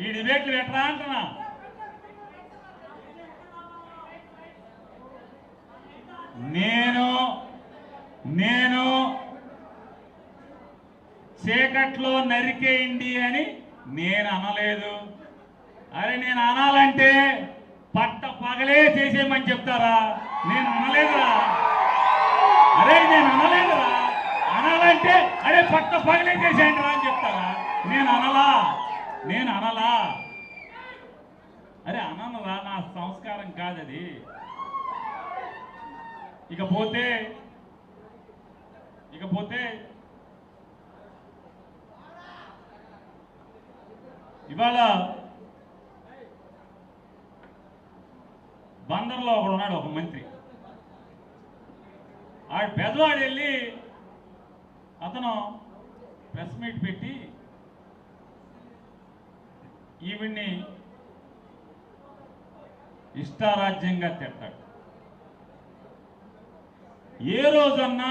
ఈ డిబేట్లు ఎట్లా అంటున్నా. నేను నేను చీకట్లో నరికేయండి అని నేను అనలేదు. అరే నేను అనాలంటే పట్ట పగలే చేసేయమని చెప్తారా? నేను అనలేదురా. అరే నేను అనలేదురా. అనాలంటే అరే పట్ట పగలే చేసేయండి రా అని చెప్తారా? నేను అనలా. నేను అనలా. అరే అనలా నా సంస్కారం కాదది. ఇకపోతే ఇకపోతే ఇవాళ బందర్లో ఒకడు ఉన్నాడు ఒక మంత్రి. ఆ పెద్దవాడు వెళ్ళి అతను ప్రెస్ మీట్ పెట్టి ఈవిడ్ని ఇష్టారాజ్యంగా తిట్టాడు ఏ రోజన్నా